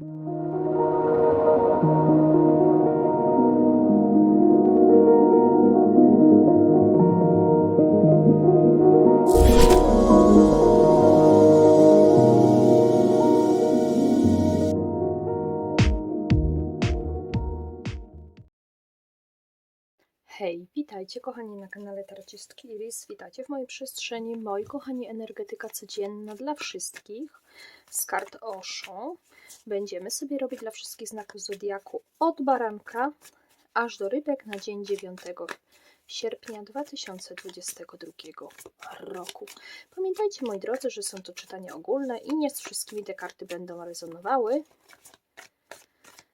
you witajcie kochani na kanale Tarcistki Iris. Witajcie w mojej przestrzeni. Moi kochani, energetyka codzienna dla wszystkich z kart Osho. Będziemy sobie robić dla wszystkich znaków Zodiaku od baranka aż do rybek na dzień 9 sierpnia 2022 roku. Pamiętajcie moi drodzy, że są to czytania ogólne i nie z wszystkimi te karty będą rezonowały.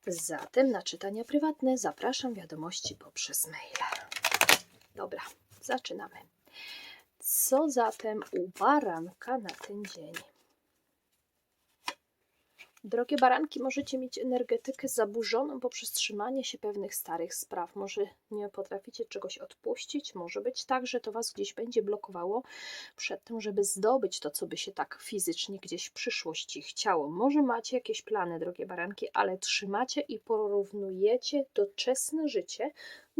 Zatem na czytania prywatne zapraszam wiadomości poprzez maila. Dobra, zaczynamy. Co zatem u baranka na ten dzień? Drogie baranki, możecie mieć energetykę zaburzoną poprzez trzymanie się pewnych starych spraw. Może nie potraficie czegoś odpuścić, może być tak, że to was gdzieś będzie blokowało przed tym, żeby zdobyć to, co by się tak fizycznie gdzieś w przyszłości chciało. Może macie jakieś plany, drogie baranki, ale trzymacie i porównujecie doczesne życie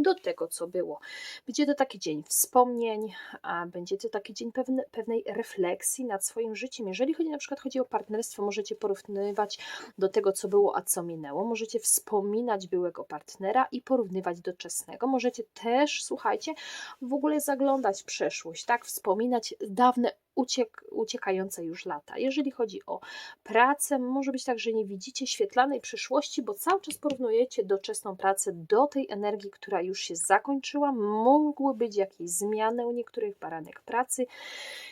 do tego, co było. Będzie to taki dzień wspomnień, a będzie to taki dzień pewne, pewnej refleksji nad swoim życiem. Jeżeli chodzi na przykład chodzi o partnerstwo, możecie porównywać do tego, co było, a co minęło. Możecie wspominać byłego partnera i porównywać do czesnego. Możecie też, słuchajcie, w ogóle zaglądać w przeszłość, tak? Wspominać dawne uciek, uciekające już lata. Jeżeli chodzi o pracę, może być tak, że nie widzicie świetlanej przyszłości, bo cały czas porównujecie doczesną pracę do tej energii, która już się zakończyła. Mogły być jakieś zmiany u niektórych baranek pracy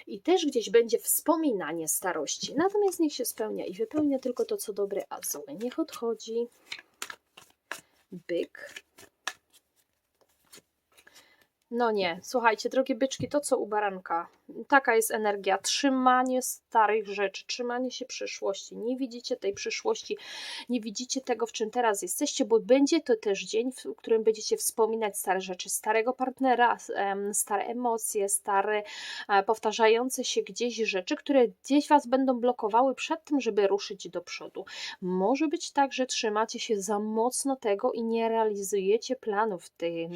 i też gdzieś będzie wspominanie starości. Natomiast niech się spełnia i wypełnia tylko to, co dobre, a złe niech odchodzi. Byk. No nie, słuchajcie, drogie byczki, to co u baranka. Taka jest energia. Trzymanie starych rzeczy, trzymanie się przyszłości. Nie widzicie tej przyszłości, nie widzicie tego, w czym teraz jesteście, bo będzie to też dzień, w którym będziecie wspominać stare rzeczy, starego partnera, stare emocje, stare e, powtarzające się gdzieś rzeczy, które gdzieś was będą blokowały przed tym, żeby ruszyć do przodu. Może być tak, że trzymacie się za mocno tego i nie realizujecie planów w tym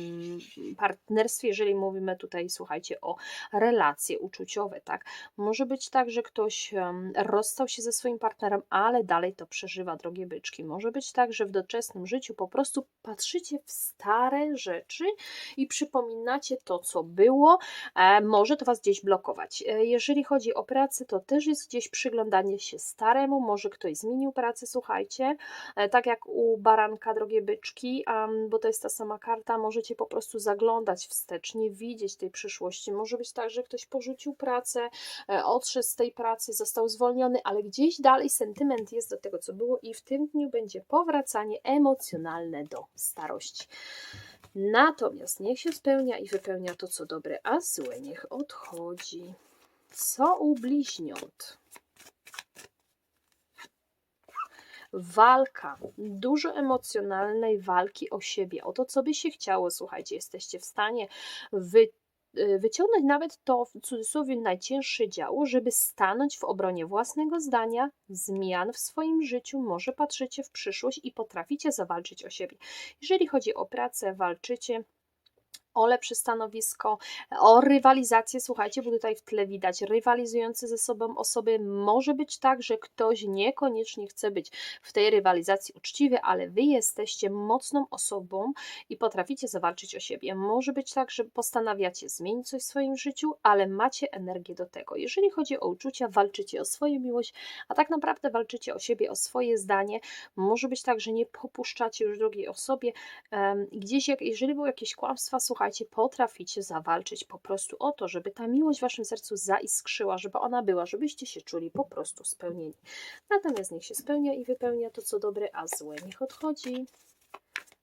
partnerstwie, jeżeli mówimy tutaj, słuchajcie, o relacje uczuciowe, tak? Może być tak, że ktoś rozstał się ze swoim partnerem, ale dalej to przeżywa, drogie byczki. Może być tak, że w doczesnym życiu po prostu patrzycie w stare rzeczy i przypominacie to, co było. E, może to Was gdzieś blokować. E, jeżeli chodzi o pracę, to też jest gdzieś przyglądanie się staremu. Może ktoś zmienił pracę, słuchajcie. E, tak jak u baranka, drogie byczki, bo to jest ta sama karta, możecie po prostu zaglądać wstecz, nie widzieć tej przyszłości. Może być tak, że ktoś porzucił porzucił pracę, e, odszedł z tej pracy, został zwolniony, ale gdzieś dalej sentyment jest do tego, co było, i w tym dniu będzie powracanie emocjonalne do starości. Natomiast niech się spełnia i wypełnia to, co dobre, a złe niech odchodzi. Co u bliźniąt? walka, dużo emocjonalnej walki o siebie, o to, co by się chciało. Słuchajcie, jesteście w stanie wy, wyciągnąć nawet to w cudzysłowie najcięższe działo, żeby stanąć w obronie własnego zdania, zmian w swoim życiu, może patrzycie w przyszłość i potraficie zawalczyć o siebie. Jeżeli chodzi o pracę, walczycie o lepsze stanowisko, o rywalizację. Słuchajcie, bo tutaj w tle widać rywalizujące ze sobą osoby. Może być tak, że ktoś niekoniecznie chce być w tej rywalizacji uczciwy, ale wy jesteście mocną osobą i potraficie zawalczyć o siebie. Może być tak, że postanawiacie zmienić coś w swoim życiu, ale macie energię do tego. Jeżeli chodzi o uczucia, walczycie o swoją miłość, a tak naprawdę walczycie o siebie, o swoje zdanie. Może być tak, że nie popuszczacie już drugiej osobie. Gdzieś, jak, jeżeli były jakieś kłamstwa, słuchajcie, słuchajcie, potraficie zawalczyć po prostu o to, żeby ta miłość w waszym sercu zaiskrzyła, żeby ona była, żebyście się czuli po prostu spełnieni. Natomiast niech się spełnia i wypełnia to, co dobre, a złe niech odchodzi.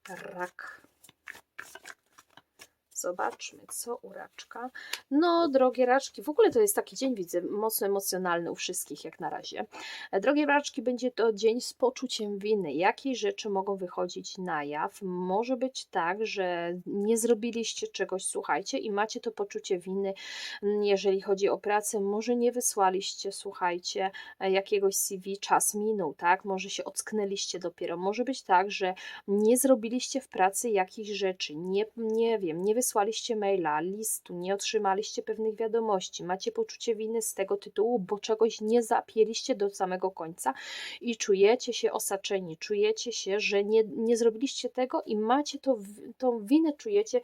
Rak. Zobaczmy, co u raczka. No, drogie raczki, w ogóle to jest taki dzień, widzę, mocno emocjonalny u wszystkich jak na razie. Drogie raczki, będzie to dzień z poczuciem winy. Jakie rzeczy mogą wychodzić na jaw? Może być tak, że nie zrobiliście czegoś, słuchajcie, i macie to poczucie winy, mm, jeżeli chodzi o pracę. Może nie wysłaliście, słuchajcie, e, jakiegoś CV, czas minął, tak? Może się ocknęliście dopiero. Może być tak, że nie zrobiliście w pracy jakichś rzeczy, nie, nie wiem, nie wysłaliście maila, listu, nie otrzymaliście pewnych wiadomości, macie poczucie winy z tego tytułu, bo czegoś nie zapięliście do samego końca i czujecie się osaczeni, czujecie się, że nie, nie zrobiliście tego i macie to, w- tą winę, czujecie,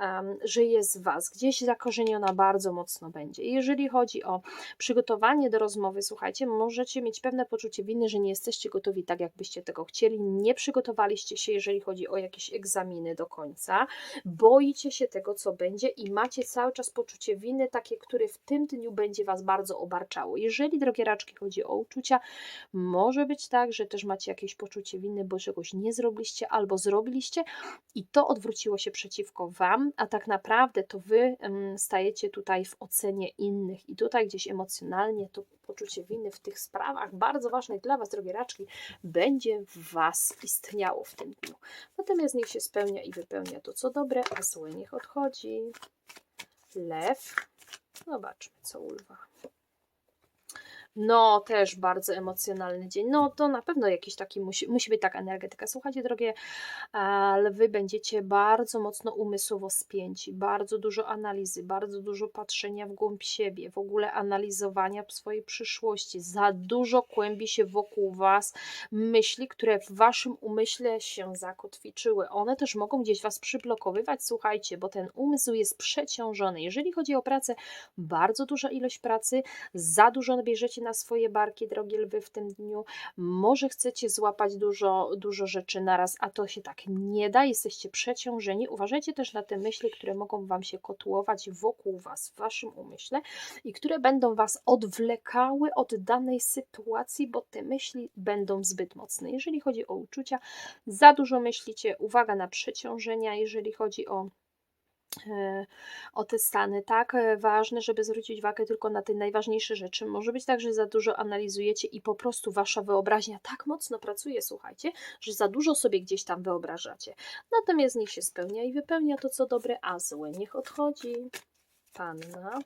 em, że jest z Was, gdzieś zakorzeniona bardzo mocno będzie. Jeżeli chodzi o przygotowanie do rozmowy, słuchajcie, możecie mieć pewne poczucie winy, że nie jesteście gotowi tak, jakbyście tego chcieli, nie przygotowaliście się, jeżeli chodzi o jakieś egzaminy do końca, boicie się tego, co będzie i macie cały czas poczucie winy, takie, które w tym dniu będzie Was bardzo obarczało. Jeżeli, drogie raczki, chodzi o uczucia, może być tak, że też macie jakieś poczucie winy, bo czegoś nie zrobiliście albo zrobiliście i to odwróciło się przeciwko Wam, a tak naprawdę to Wy em, stajecie tutaj w ocenie innych i tutaj gdzieś emocjonalnie to poczucie winy w tych sprawach bardzo ważnych dla Was, drogie raczki, będzie w Was istniało w tym dniu. Natomiast niech się spełnia i wypełnia to, co dobre, a złe niech odchodzi. Lew. Zobaczmy, co u lwa. No, też bardzo emocjonalny dzień. No, to na pewno jakiś taki musi, musi być taka energetyka. Słuchajcie, drogie lwy, będziecie bardzo mocno umysłowo spięci, bardzo dużo analizy, bardzo dużo patrzenia w głąb siebie, w ogóle analizowania swojej przyszłości. Za dużo kłębi się wokół Was myśli, które w Waszym umyśle się zakotwiczyły. One też mogą gdzieś Was przyblokowywać, słuchajcie, bo ten umysł jest przeciążony. Jeżeli chodzi o pracę, bardzo duża ilość pracy, za dużo bierzecie na swoje barki, drogie lwy, w tym dniu. Może chcecie złapać dużo, dużo rzeczy naraz, a to się tak nie da, jesteście przeciążeni. Uważajcie też na te myśli, które mogą Wam się kotłować wokół Was, w Waszym umyśle i które będą Was odwlekały od danej sytuacji, bo te myśli będą zbyt mocne. Jeżeli chodzi o uczucia, za dużo myślicie, uwaga na przeciążenia, jeżeli chodzi o o te stany, tak? E, Ważne, żeby zwrócić uwagę tylko na te najważniejsze rzeczy. Może być tak, że za dużo analizujecie i po prostu wasza wyobraźnia tak mocno pracuje, słuchajcie, że za dużo sobie gdzieś tam wyobrażacie. Natomiast niech się spełnia i wypełnia to, co dobre, a złe niech odchodzi. Panna.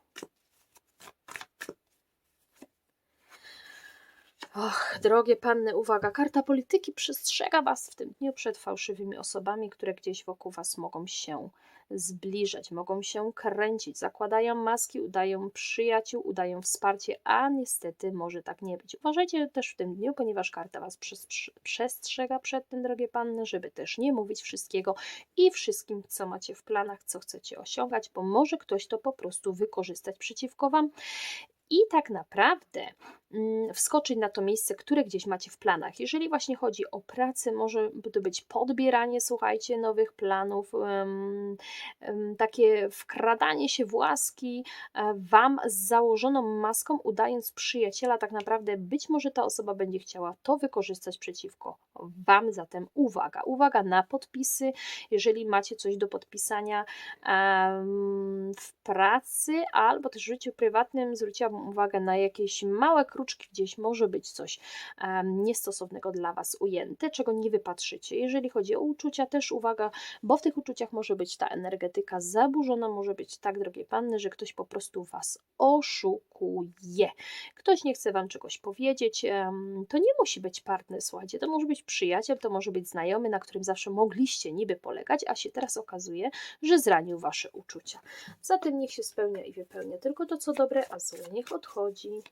Och, drogie panny, uwaga, karta polityki przestrzega Was w tym dniu przed fałszywymi osobami, które gdzieś wokół Was mogą się zbliżać, mogą się kręcić, zakładają maski, udają przyjaciół, udają wsparcie, a niestety może tak nie być. Uważajcie też w tym dniu, ponieważ karta Was przes- przestrzega przed tym, drogie panny, żeby też nie mówić wszystkiego i wszystkim, co macie w planach, co chcecie osiągać, bo może ktoś to po prostu wykorzystać przeciwko Wam i tak naprawdę mm, wskoczyć na to miejsce, które gdzieś macie w planach. Jeżeli właśnie chodzi o pracę, może to być podbieranie, słuchajcie, nowych planów, takie wkradanie się w łaski e, Wam z założoną maską, udając przyjaciela, tak naprawdę być może ta osoba będzie chciała to wykorzystać przeciwko Wam, zatem uwaga, uwaga na podpisy, jeżeli macie coś do podpisania w pracy albo też w życiu prywatnym, zwróciłabym uwagę na jakieś małe kruczki, gdzieś może być coś niestosownego dla Was ujęte, czego nie wypatrzycie. Jeżeli chodzi o uczucia, też uwaga, bo w tych uczuciach może być ta energetyka zaburzona, może być tak, drogie panny, że ktoś po prostu Was oszukuje. Ktoś nie chce Wam czegoś powiedzieć, to nie musi być partner, słuchajcie, to może być przyjaciel, to może być znajomy, na którym zawsze mogliście niby polegać, a się teraz okazuje, że zranił Wasze uczucia. Zatem niech się spełnia i wypełnia tylko to, co dobre, a złe niech odchodzi.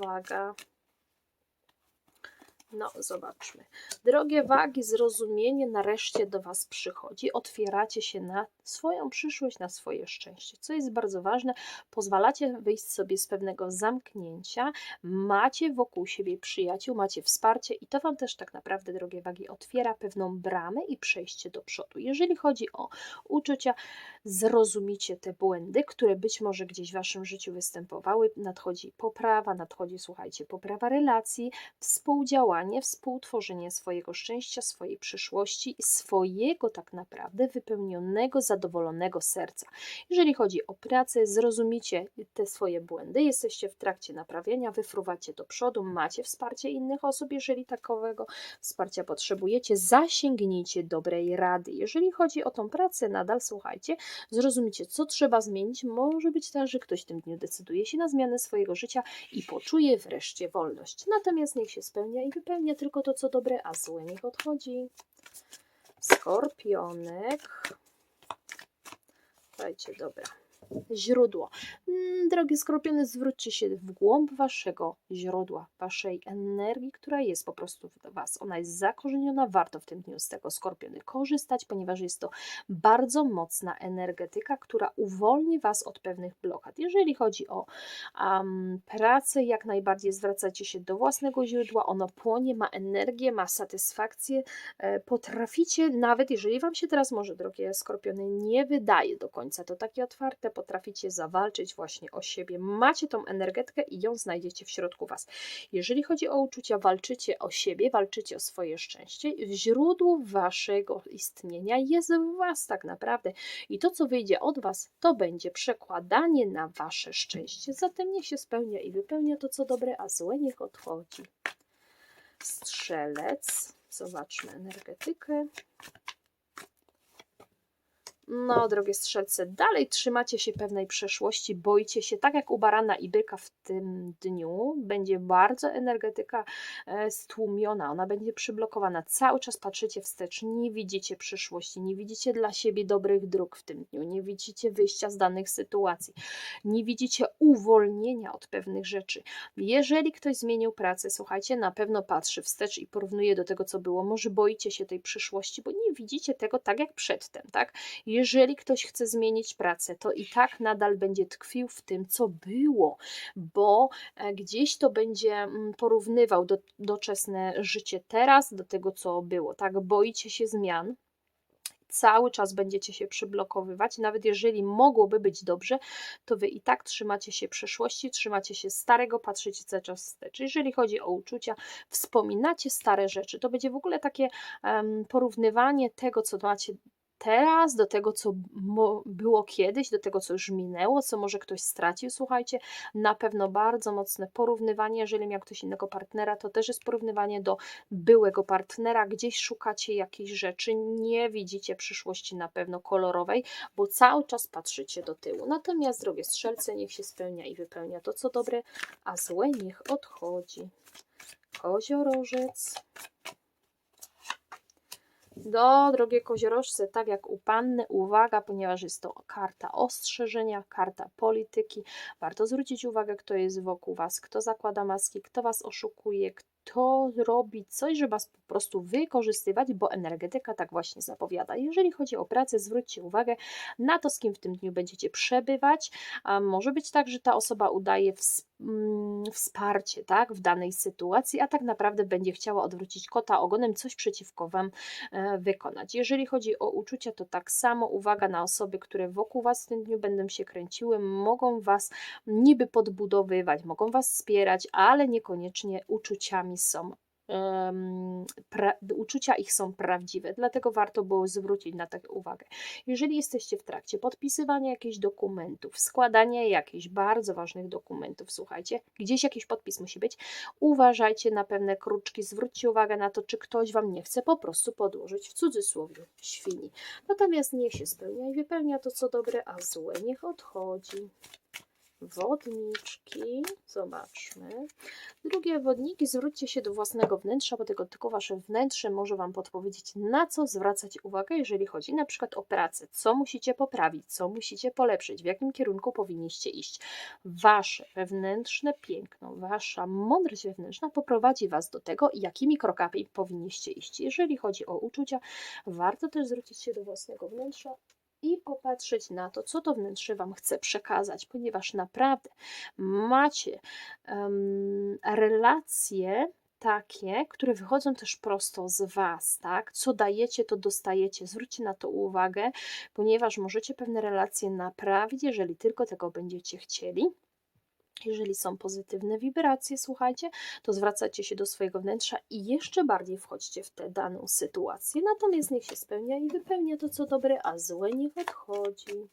Uwaga. No, zobaczmy. Drogie wagi, zrozumienie nareszcie do Was przychodzi. Otwieracie się na swoją przyszłość, na swoje szczęście, co jest bardzo ważne. Pozwalacie wyjść sobie z pewnego zamknięcia. Macie wokół siebie przyjaciół, macie wsparcie i to Wam też tak naprawdę, drogie wagi, otwiera pewną bramę i przejście do przodu. Jeżeli chodzi o uczucia, zrozumicie te błędy, które być może gdzieś w Waszym życiu występowały. Nadchodzi poprawa, nadchodzi, słuchajcie, poprawa relacji, współdziałanie działanie, współtworzenie swojego szczęścia, swojej przyszłości i swojego tak naprawdę wypełnionego, zadowolonego serca. Jeżeli chodzi o pracę, zrozumicie te swoje błędy, jesteście w trakcie naprawienia, wyfruwacie do przodu, macie wsparcie innych osób, jeżeli takowego wsparcia potrzebujecie, zasięgnijcie dobrej rady. Jeżeli chodzi o tą pracę, nadal słuchajcie, zrozumicie, co trzeba zmienić. Może być tak, że ktoś w tym dniu decyduje się na zmianę swojego życia i poczuje wreszcie wolność. Natomiast niech się spełnia i wypełnia tylko to, co dobre, a złe niech odchodzi. Skorpionek. Słuchajcie, dobra. Źródło. Mm, Drogie skorpiony, zwróćcie się w głąb waszego źródła, waszej energii, która jest po prostu w was. Ona jest zakorzeniona, warto w tym dniu z tego skorpiony korzystać, ponieważ jest to bardzo mocna energetyka, która uwolni was od pewnych blokad. Jeżeli chodzi o um, pracę, jak najbardziej zwracajcie się do własnego źródła, ono płonie, ma energię, ma satysfakcję, e, potraficie, nawet jeżeli wam się teraz może, drogie skorpiony, nie wydaje do końca to takie otwarte, potraficie zawalczyć właśnie o siebie. Macie tą energetkę i ją znajdziecie w środku Was. Jeżeli chodzi o uczucia, walczycie o siebie, walczycie o swoje szczęście. W źródło Waszego istnienia jest w Was tak naprawdę. I to, co wyjdzie od Was, to będzie przekładanie na Wasze szczęście. Zatem niech się spełnia i wypełnia to, co dobre, a złe niech odchodzi. Strzelec. Zobaczmy energetykę. No, drogie strzelce, dalej trzymacie się pewnej przeszłości, boicie się, tak jak u barana i byka w tym dniu, będzie bardzo energetyka e, stłumiona, ona będzie przyblokowana. Cały czas patrzycie wstecz, nie widzicie przyszłości, nie widzicie dla siebie dobrych dróg w tym dniu, nie widzicie wyjścia z danych sytuacji, nie widzicie uwolnienia od pewnych rzeczy. Jeżeli ktoś zmienił pracę, słuchajcie, na pewno patrzy wstecz i porównuje do tego, co było. Może boicie się tej przyszłości, bo nie widzicie tego tak jak przedtem, tak? Jeżeli ktoś chce zmienić pracę, to i tak nadal będzie tkwił w tym, co było, bo e, gdzieś to będzie mm, porównywał do, doczesne życie teraz do tego, co było. Tak, boicie się zmian, cały czas będziecie się przyblokowywać. Nawet jeżeli mogłoby być dobrze, to wy i tak trzymacie się przeszłości, trzymacie się starego, patrzycie cały czas wstecz. Jeżeli chodzi o uczucia, wspominacie stare rzeczy. To będzie w ogóle takie um, porównywanie tego, co macie teraz, do tego, co było kiedyś, do tego, co już minęło, co może ktoś stracił. Słuchajcie, na pewno bardzo mocne porównywanie. Jeżeli miał ktoś innego partnera, to też jest porównywanie do byłego partnera. Gdzieś szukacie jakichś rzeczy, nie widzicie przyszłości na pewno kolorowej, bo cały czas patrzycie do tyłu. Natomiast, drogie strzelce, niech się spełnia i wypełnia to, co dobre, a złe niech odchodzi. Koziorożec. Do drogie koziorożce, tak jak u panny, uwaga, ponieważ jest to karta ostrzeżenia, karta polityki. Warto zwrócić uwagę, kto jest wokół Was, kto zakłada maski, kto Was oszukuje, kto robi coś, żeby Was po prostu wykorzystywać, bo energetyka tak właśnie zapowiada. Jeżeli chodzi o pracę, zwróćcie uwagę na to, z kim w tym dniu będziecie przebywać. A może być tak, że ta osoba udaje mm, wsparcie tak, w danej sytuacji, a tak naprawdę będzie chciała odwrócić kota ogonem, coś przeciwko Wam e, wykonać. Jeżeli chodzi o uczucia, to tak samo uwaga na osoby, które wokół Was w tym dniu będą się kręciły, mogą Was niby podbudowywać, mogą Was wspierać, ale niekoniecznie uczuciami są pra, uczucia ich są prawdziwe, dlatego warto było zwrócić na to uwagę. Jeżeli jesteście w trakcie podpisywania jakichś dokumentów, składania jakichś bardzo ważnych dokumentów, słuchajcie, gdzieś jakiś podpis musi być, uważajcie na pewne kruczki, zwróćcie uwagę na to, czy ktoś Wam nie chce po prostu podłożyć w cudzysłowie świni. Natomiast niech się spełnia i wypełnia to, co dobre, a złe niech odchodzi wodniczki. Zobaczmy. Drugie wodniki, zwróćcie się do własnego wnętrza, bo tego tylko wasze wnętrze może wam podpowiedzieć, na co zwracać uwagę, jeżeli chodzi na przykład o pracę. Co musicie poprawić, co musicie polepszyć, w jakim kierunku powinniście iść. Wasze wewnętrzne piękno, wasza mądrość wewnętrzna poprowadzi was do tego, jakimi krokami powinniście iść. Jeżeli chodzi o uczucia, warto też zwrócić się do własnego wnętrza i popatrzeć na to, co to wnętrze Wam chce przekazać, ponieważ naprawdę macie um, relacje takie, które wychodzą też prosto z Was, tak? Co dajecie, to dostajecie. Zwróćcie na to uwagę, ponieważ możecie pewne relacje naprawić, jeżeli tylko tego będziecie chcieli Jeżeli są pozytywne wibracje, słuchajcie, to zwracacie się do swojego wnętrza i jeszcze bardziej wchodźcie w tę daną sytuację. Natomiast niech się spełnia i wypełnia to, co dobre, a złe niech odchodzi.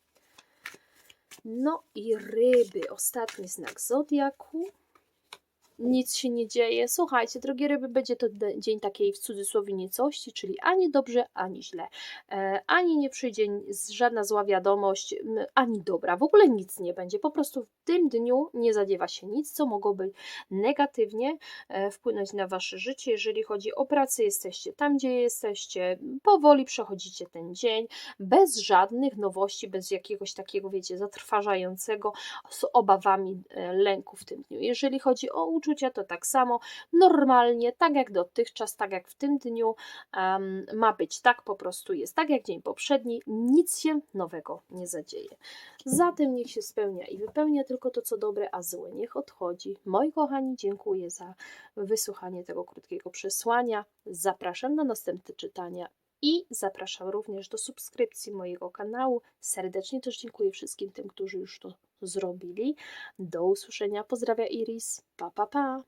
No i ryby, ostatni znak zodiaku. Nic się nie dzieje. Słuchajcie, drogie ryby, będzie to dzień takiej w cudzysłowie nicości, czyli ani dobrze, ani źle. E, ani nie przyjdzie żadna zła wiadomość, ani dobra. W ogóle nic nie będzie. Po prostu w tym dniu nie zadziewa się nic, co mogłoby negatywnie e, wpłynąć na wasze życie. Jeżeli chodzi o pracę, jesteście tam, gdzie jesteście. Powoli przechodzicie ten dzień, bez żadnych nowości, bez jakiegoś takiego, wiecie, zatrważającego, z obawami e, lęku w tym dniu. Jeżeli chodzi o uczucia, to tak samo, normalnie, tak jak dotychczas, tak jak w tym dniu em, ma być, tak po prostu jest, tak jak dzień poprzedni, nic się nowego nie zadzieje. Zatem niech się spełnia i wypełnia tylko to, co dobre, a złe niech odchodzi. Moi kochani, dziękuję za wysłuchanie tego krótkiego przesłania. Zapraszam na następne czytania i zapraszam również do subskrypcji mojego kanału. Serdecznie też dziękuję wszystkim tym, którzy już to zrobili. Do usłyszenia. Pozdrawia Iris. Pa, pa, pa.